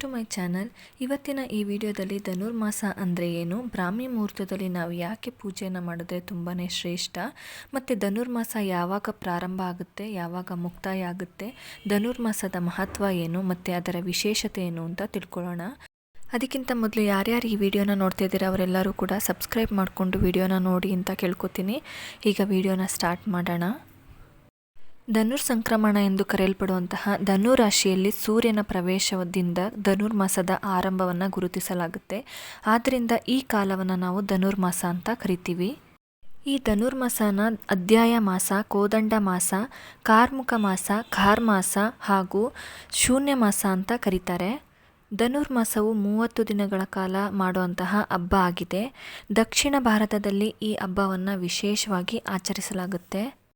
To my channel ಇವತ್ತಿನ ಈ ವಿಡಿಯೋದಲ್ಲಿ ಧನುರ್ಮಾಸ ಅಂದರೆ ಏನು? ಬ್ರಾಹ್ಮಿ ಮುಹೂರ್ತದಲ್ಲಿ ನಾವು ಯಾಕೆ ಪೂಜೆಯನ್ನು ಮಾಡಿದ್ರೆ ತುಂಬಾ ಶ್ರೇಷ್ಠ? ಮತ್ತು ಧನುರ್ಮಾಸ ಯಾವಾಗ ಪ್ರಾರಂಭ ಆಗುತ್ತೆ? ಯಾವಾಗ ಮುಕ್ತಾಯ ಆಗುತ್ತೆ? ಧನುರ್ಮಾಸದ ಮಹತ್ವ ಏನು? ಮತ್ತು ಅದರ ವಿಶೇಷತೆ ಏನು ಅಂತ ತಿಳ್ಕೊಳ್ಳೋಣ. ಅದಕ್ಕಿಂತ ಮೊದಲು ಯಾರ್ಯಾರು ಈ ವಿಡಿಯೋನ ನೋಡ್ತಾ ಇದ್ದೀರಾ ಅವರೆಲ್ಲರೂ ಕೂಡ ಸಬ್ಸ್ಕ್ರೈಬ್ ಮಾಡಿಕೊಂಡು ವಿಡಿಯೋನ ನೋಡಿ ಅಂತ ಕೇಳ್ಕೊತೀನಿ. ಈಗ ವಿಡಿಯೋನ ಸ್ಟಾರ್ಟ್ ಮಾಡೋಣ. ಧನುರ್ ಸಂಕ್ರಮಣ ಎಂದು ಕರೆಯಲ್ಪಡುವಂತಹ ಧನು ರಾಶಿಯಲ್ಲಿ ಸೂರ್ಯನ ಪ್ರವೇಶದಿಂದ ಧನುರ್ಮಾಸದ ಆರಂಭವನ್ನು ಗುರುತಿಸಲಾಗುತ್ತೆ. ಆದ್ದರಿಂದ ಈ ಕಾಲವನ್ನು ನಾವು ಧನುರ್ಮಾಸ ಅಂತ ಕರಿತೀವಿ. ಈ ಧನುರ್ಮಾಸನ ಅಧ್ಯಾಯ ಮಾಸ, ಕೋದಂಡ ಮಾಸ, ಕಾರ್ಮುಕ ಮಾಸ ಖಾರ್ಮಾಸ ಹಾಗೂ ಶೂನ್ಯ ಮಾಸ ಅಂತ ಕರೀತಾರೆ. ಧನುರ್ಮಾಸವು ಮೂವತ್ತು ದಿನಗಳ ಕಾಲ ಮಾಡುವಂತಹ ಹಬ್ಬ ಆಗಿದೆ. ದಕ್ಷಿಣ ಭಾರತದಲ್ಲಿ ಈ ಹಬ್ಬವನ್ನು ವಿಶೇಷವಾಗಿ ಆಚರಿಸಲಾಗುತ್ತೆ.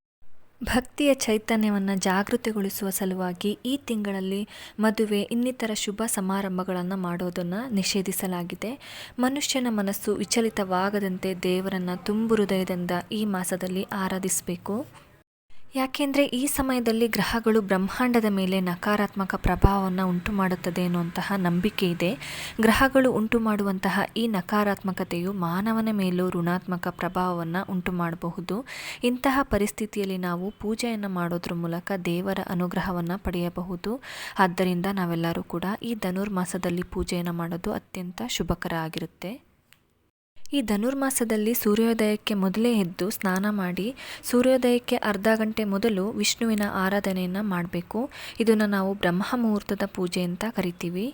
ಭಕ್ತಿಯ ಚೈತನ್ಯವನ್ನು ಜಾಗೃತಿಗೊಳಿಸುವ ಸಲುವಾಗಿ ಈ ತಿಂಗಳಲ್ಲಿ ಮದುವೆ, ಇನ್ನಿತರ ಶುಭ ಸಮಾರಂಭಗಳನ್ನು ಮಾಡೋದನ್ನು ನಿಷೇಧಿಸಲಾಗಿದೆ. ಮನುಷ್ಯನ ಮನಸ್ಸು ವಿಚಲಿತವಾಗದಂತೆ ದೇವರನ್ನು ತುಂಬು ಹೃದಯದಿಂದ ಈ ಮಾಸದಲ್ಲಿ ಆರಾಧಿಸಬೇಕು. ಯಾಕೆಂದರೆ ಈ ಸಮಯದಲ್ಲಿ ಗ್ರಹಗಳು ಬ್ರಹ್ಮಾಂಡದ ಮೇಲೆ ನಕಾರಾತ್ಮಕ ಪ್ರಭಾವವನ್ನು ಉಂಟು ಮಾಡುತ್ತದೆ ಎನ್ನುವಂತಹ ನಂಬಿಕೆ ಇದೆ. ಗ್ರಹಗಳು ಉಂಟು ಮಾಡುವಂತಹ ಈ ನಕಾರಾತ್ಮಕತೆಯು ಮಾನವನ ಮೇಲೂ ಋಣಾತ್ಮಕ ಪ್ರಭಾವವನ್ನು ಉಂಟು ಮಾಡಬಹುದು ಇಂತಹ ಪರಿಸ್ಥಿತಿಯಲ್ಲಿ ನಾವು ಪೂಜೆಯನ್ನು ಮಾಡೋದ್ರ ಮೂಲಕ ದೇವರ ಅನುಗ್ರಹವನ್ನು ಪಡೆಯಬಹುದು. ಆದ್ದರಿಂದ ನಾವೆಲ್ಲರೂ ಕೂಡ ಈ ಧನುರ್ಮಾಸದಲ್ಲಿ ಪೂಜೆಯನ್ನು ಮಾಡೋದು ಅತ್ಯಂತ ಶುಭಕರ ಆಗಿರುತ್ತೆ. ಈ ಧನುರ್ಮಾಸದಲ್ಲಿ ಸೂರ್ಯೋದಯಕ್ಕೆ ಮೊದಲೇ ಎದ್ದು ಸ್ನಾನ ಮಾಡಿ ಸೂರ್ಯೋದಯಕ್ಕೆ ಅರ್ಧ ಗಂಟೆ ಮೊದಲು ವಿಷ್ಣುವಿನ ಆರಾಧನೆಯನ್ನು ಮಾಡಬೇಕು. ಇದನ್ನು ನಾವು ಬ್ರಹ್ಮ ಮುಹೂರ್ತದ ಪೂಜೆ ಅಂತ ಕರಿತೀವಿ.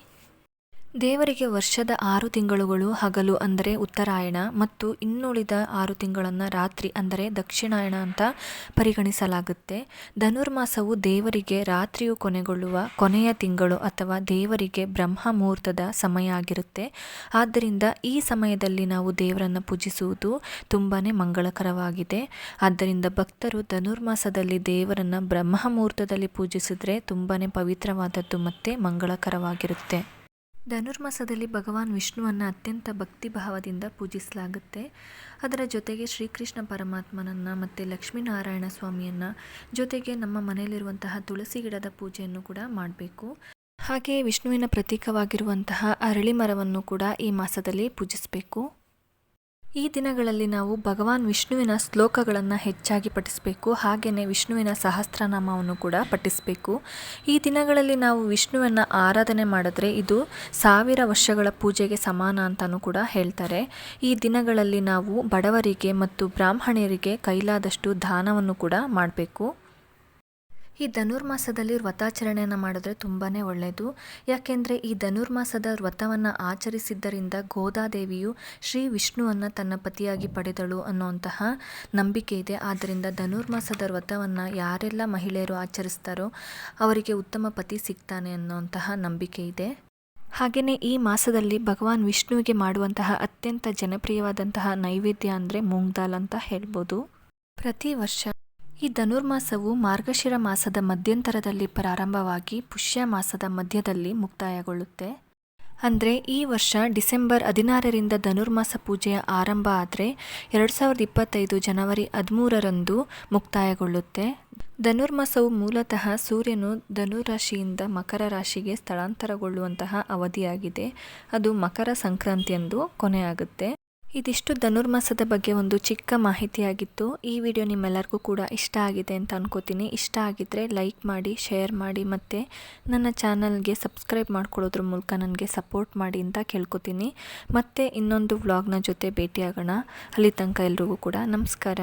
ದೇವರಿಗೆ ವರ್ಷದ ಆರು ತಿಂಗಳುಗಳು ಹಗಲು ಅಂದರೆ ಉತ್ತರಾಯಣ ಮತ್ತು ಇನ್ನುಳಿದ ಆರು ತಿಂಗಳನ್ನು ರಾತ್ರಿ ಅಂದರೆ ದಕ್ಷಿಣಾಯಣ ಅಂತ ಪರಿಗಣಿಸಲಾಗುತ್ತೆ. ಧನುರ್ಮಾಸವು ದೇವರಿಗೆ ರಾತ್ರಿಯು ಕೊನೆಗೊಳ್ಳುವ ಕೊನೆಯ ತಿಂಗಳು ಅಥವಾ ದೇವರಿಗೆ ಬ್ರಹ್ಮ ಮುಹೂರ್ತದ ಸಮಯ ಆಗಿರುತ್ತೆ. ಆದ್ದರಿಂದ ಈ ಸಮಯದಲ್ಲಿ ನಾವು ದೇವರನ್ನು ಪೂಜಿಸುವುದು ತುಂಬಾ ಮಂಗಳಕರವಾಗಿದೆ. ಆದ್ದರಿಂದ ಭಕ್ತರು ಧನುರ್ಮಾಸದಲ್ಲಿ ದೇವರನ್ನು ಬ್ರಹ್ಮ ಮುಹೂರ್ತದಲ್ಲಿ ಪೂಜಿಸಿದ್ರೆ ತುಂಬಾ ಪವಿತ್ರವಾದದ್ದು ಮತ್ತು ಮಂಗಳಕರವಾಗಿರುತ್ತೆ. ಧನುರ್ಮಾಸದಲ್ಲಿ ಭಗವಾನ್ ವಿಷ್ಣುವನ್ನು ಅತ್ಯಂತ ಭಕ್ತಿಭಾವದಿಂದ ಪೂಜಿಸಲಾಗುತ್ತೆ. ಅದರ ಜೊತೆಗೆ ಶ್ರೀಕೃಷ್ಣ ಪರಮಾತ್ಮನನ್ನು ಮತ್ತು ಲಕ್ಷ್ಮೀನಾರಾಯಣ ಸ್ವಾಮಿಯನ್ನು ಜೊತೆಗೆ ನಮ್ಮ ಮನೆಯಲ್ಲಿರುವಂತಹ ತುಳಸಿ ಗಿಡದ ಪೂಜೆಯನ್ನು ಕೂಡ ಮಾಡಬೇಕು. ಹಾಗೆಯೇ ವಿಷ್ಣುವಿನ ಪ್ರತೀಕವಾಗಿರುವಂತಹ ಅರಳಿ ಮರವನ್ನು ಕೂಡ ಈ ಮಾಸದಲ್ಲಿ ಪೂಜಿಸಬೇಕು. ಈ ದಿನಗಳಲ್ಲಿ ನಾವು ಭಗವಾನ್ ವಿಷ್ಣುವಿನ ಶ್ಲೋಕಗಳನ್ನು ಹೆಚ್ಚಾಗಿ ಪಠಿಸಬೇಕು ಹಾಗೆಯೇ ವಿಷ್ಣುವಿನ ಸಹಸ್ರನಾಮವನ್ನು ಕೂಡ ಪಠಿಸಬೇಕು. ಈ ದಿನಗಳಲ್ಲಿ ನಾವು ವಿಷ್ಣುವನ್ನು ಆರಾಧನೆ ಮಾಡಿದ್ರೆ ಇದು ಸಾವಿರ ವರ್ಷಗಳ ಪೂಜೆಗೆ ಸಮಾನ ಅಂತಲೂ ಕೂಡ ಹೇಳ್ತಾರೆ. ಈ ದಿನಗಳಲ್ಲಿ ನಾವು ಬಡವರಿಗೆ ಮತ್ತು ಬ್ರಾಹ್ಮಣರಿಗೆ ಕೈಲಾದಷ್ಟು ದಾನವನ್ನು ಕೂಡ ಮಾಡಬೇಕು. ಈ ಧನುರ್ಮಾಸದಲ್ಲಿ ವ್ರತಾಚರಣೆಯನ್ನು ಮಾಡಿದ್ರೆ ತುಂಬಾ ಒಳ್ಳೆಯದು ಯಾಕೆಂದರೆ ಈ ಧನುರ್ಮಾಸದ ವ್ರತವನ್ನು ಆಚರಿಸಿದ್ದರಿಂದ ಗೋದಾದೇವಿಯು ಶ್ರೀ ವಿಷ್ಣುವನ್ನು ತನ್ನ ಪತಿಯಾಗಿ ಪಡೆದಳು ಅನ್ನುವಂತಹ ನಂಬಿಕೆ ಇದೆ. ಆದ್ದರಿಂದ ಧನುರ್ಮಾಸದ ವ್ರತವನ್ನು ಯಾರೆಲ್ಲ ಮಹಿಳೆಯರು ಆಚರಿಸ್ತಾರೋ ಅವರಿಗೆ ಉತ್ತಮ ಪತಿ ಸಿಗ್ತಾನೆ ಅನ್ನುವಂತಹ ನಂಬಿಕೆ ಇದೆ. ಹಾಗೆಯೇ ಈ ಮಾಸದಲ್ಲಿ ಭಗವಾನ್ ವಿಷ್ಣುವಿಗೆ ಮಾಡುವಂತಹ ಅತ್ಯಂತ ಜನಪ್ರಿಯವಾದಂತಹ ನೈವೇದ್ಯ ಅಂದರೆ ಮೂಂಗ್ ದಾಲ್ ಅಂತ ಹೇಳ್ಬೋದು. ಪ್ರತಿ ವರ್ಷ ಈ ಧನುರ್ಮಾಸವು ಮಾರ್ಗಶಿರ ಮಾಸದ ಮಧ್ಯಂತರದಲ್ಲಿ ಪ್ರಾರಂಭವಾಗಿ ಪುಷ್ಯ ಮಾಸದ ಮಧ್ಯದಲ್ಲಿ ಮುಕ್ತಾಯಗೊಳ್ಳುತ್ತೆ. ಅಂದರೆ ಈ ವರ್ಷ ಡಿಸೆಂಬರ್ ಹದಿನಾರರಿಂದ ಧನುರ್ಮಾಸ ಪೂಜೆಯ ಆರಂಭ ಆದರೆ ಎರಡು ಸಾವಿರದ ಇಪ್ಪತ್ತೈದು ಜನವರಿ ಹದಿಮೂರರಂದು ಮುಕ್ತಾಯಗೊಳ್ಳುತ್ತೆ. ಧನುರ್ಮಾಸವು ಮೂಲತಃ ಸೂರ್ಯನು ಧನುರಾಶಿಯಿಂದ ಮಕರ ರಾಶಿಗೆ ಸ್ಥಳಾಂತರಗೊಳ್ಳುವಂತಹ ಅವಧಿಯಾಗಿದೆ. ಅದು ಮಕರ ಸಂಕ್ರಾಂತಿಯಂದು ಕೊನೆಯಾಗುತ್ತೆ. ಇದಿಷ್ಟು ಧನುರ್ಮಾಸದ ಬಗ್ಗೆ ಒಂದು ಚಿಕ್ಕ ಮಾಹಿತಿಯಾಗಿತ್ತು. ಈ ವಿಡಿಯೋ ನಿಮ್ಮೆಲ್ಲರಿಗೂ ಕೂಡ ಇಷ್ಟ ಆಗಿದೆ ಅಂತ ಅನ್ಕೋತೀನಿ. ಇಷ್ಟ ಆಗಿದ್ದರೆ ಲೈಕ್ ಮಾಡಿ, ಶೇರ್ ಮಾಡಿ ಮತ್ತು ನನ್ನ ಚಾನಲ್ಗೆ ಸಬ್ಸ್ಕ್ರೈಬ್ ಮಾಡ್ಕೊಳ್ಳೋದ್ರ ಮೂಲಕ ನನಗೆ ಸಪೋರ್ಟ್ ಮಾಡಿ ಅಂತ ಕೇಳ್ಕೊತೀನಿ. ಮತ್ತೆ ಇನ್ನೊಂದು ವ್ಲಾಗ್ನ ಜೊತೆ ಭೇಟಿಯಾಗೋಣ. ಅಲ್ಲಿ ತನಕ ಎಲ್ರಿಗೂ ಕೂಡ ನಮಸ್ಕಾರ.